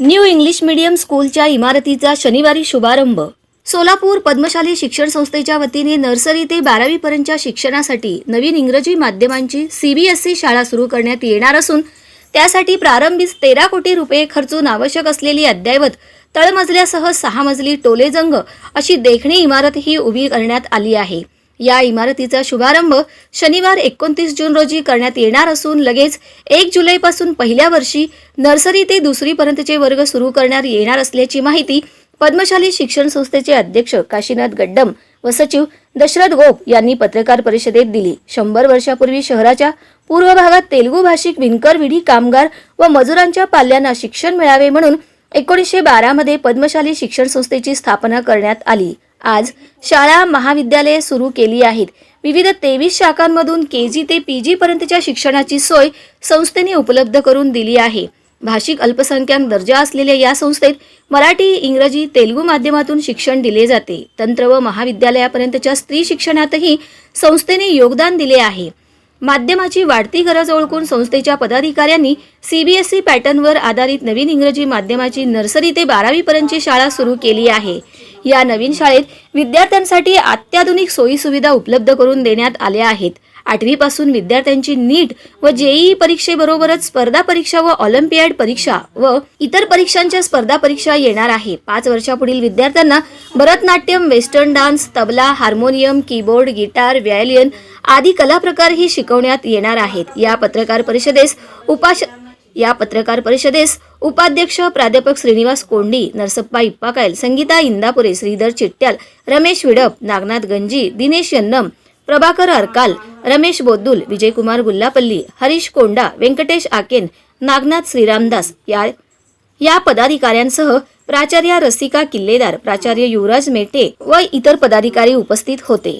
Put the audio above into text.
New English medium स्कूलच्या इमारतीचा शनिवारी शुभारंभ. सोलापूर पद्मशाली शिक्षण संस्थेच्या वतीने नर्सरी ते बारावीपर्यंतच्या शिक्षणासाठी नवीन इंग्रजी माध्यमांची सीबीएसई शाळा सुरू करण्यात येणार असून त्यासाठी प्रारंभीच तेरा कोटी रुपये खर्चून आवश्यक असलेली अद्ययावत तळमजल्यासह सहा मजली टोलेजंग अशी देखणी इमारत ही उभी करण्यात आली आहे. या इमारतीचा शुभारंभ शनिवार एकोणतीस जून रोजी करण्यात येणार असून लगेच एक जुलैपासून पहिल्या वर्षी नर्सरी ते दुसरीपर्यंतचे वर्ग सुरू करण्यात येणार असल्याची माहिती पद्मशाली शिक्षण संस्थेचे अध्यक्ष काशीनाथ गड्डम व सचिव दशरथ गोप यांनी पत्रकार परिषदेत दिली. शंभर वर्षापूर्वी शहराच्या पूर्व भागात तेलुगू भाषिक विणकर विधी कामगार व मजुरांच्या पाल्यांना शिक्षण मिळावे म्हणून एकोणीसशे बारामध्ये पद्मशाली शिक्षण संस्थेची स्थापना करण्यात आली. आज शाळा महाविद्यालये सुरू केली आहेत. विविध तेवीस शाखांमधून के जी ते पी जी पर्यंतच्या शिक्षणाची सोय संस्थेने उपलब्ध करून दिली आहे. भाषिक अल्पसंख्याक दर्जा असलेल्या या संस्थेत मराठी इंग्रजी तेलुगू माध्यमातून शिक्षण दिले जाते. तंत्र व महाविद्यालयापर्यंतच्या स्त्री शिक्षणातही संस्थेने योगदान दिले आहे. माध्यमाची वाढती गरज ओळखून संस्थेच्या पदाधिकाऱ्यांनी सीबीएसई पॅटर्नवर आधारित नवीन इंग्रजी माध्यमाची नर्सरी ते बारावीपर्यंतची शाळा सुरू केली आहे. या नवीन शाळेत विद्यार्थ्यांसाठी अत्याधुनिक सोयीसुविधा उपलब्ध करून देण्यात आल्या आहेत. आठवीपासून विद्यार्थ्यांची नीट व जेईई परीक्षेबरोबरच स्पर्धा परीक्षा व ऑलिम्पियाड परीक्षा व इतर परीक्षांच्या स्पर्धा परीक्षा येणार आहे. पाच वर्षापुढील विद्यार्थ्यांना Bharatanatyam western dance tabla harmonium keyboard guitar violin आदी कला प्रकारही शिकवण्यात येणार आहेत. या पत्रकार परिषदेस उपाश या पत्रकार परिषदेस उपाध्यक्ष प्राध्यापक श्रीनिवास कोंडी नरसप्पा इप्पाकायल संगीता इंदापुरे श्रीधर चिट्ट्याल रमेश विडप नागनाथ गंजी दिनेश यन्नम प्रभाकर अरकाल रमेश बोद्दुल विजयकुमार गुल्लापल्ली हरीश कोंडा व्यंकटेश आकेन नागनाथ श्रीरामदास या या पदाधिकाऱ्यांसह प्राचार्य रसिका किल्लेदार प्राचार्य युवराज मेटे व इतर पदाधिकारी उपस्थित होते.